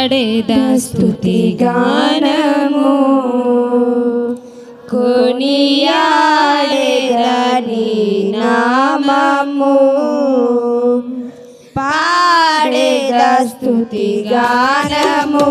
పాడేద స్థుతి గానము. కొనియాడేదని నామము. పాడేద స్థుతి గానము.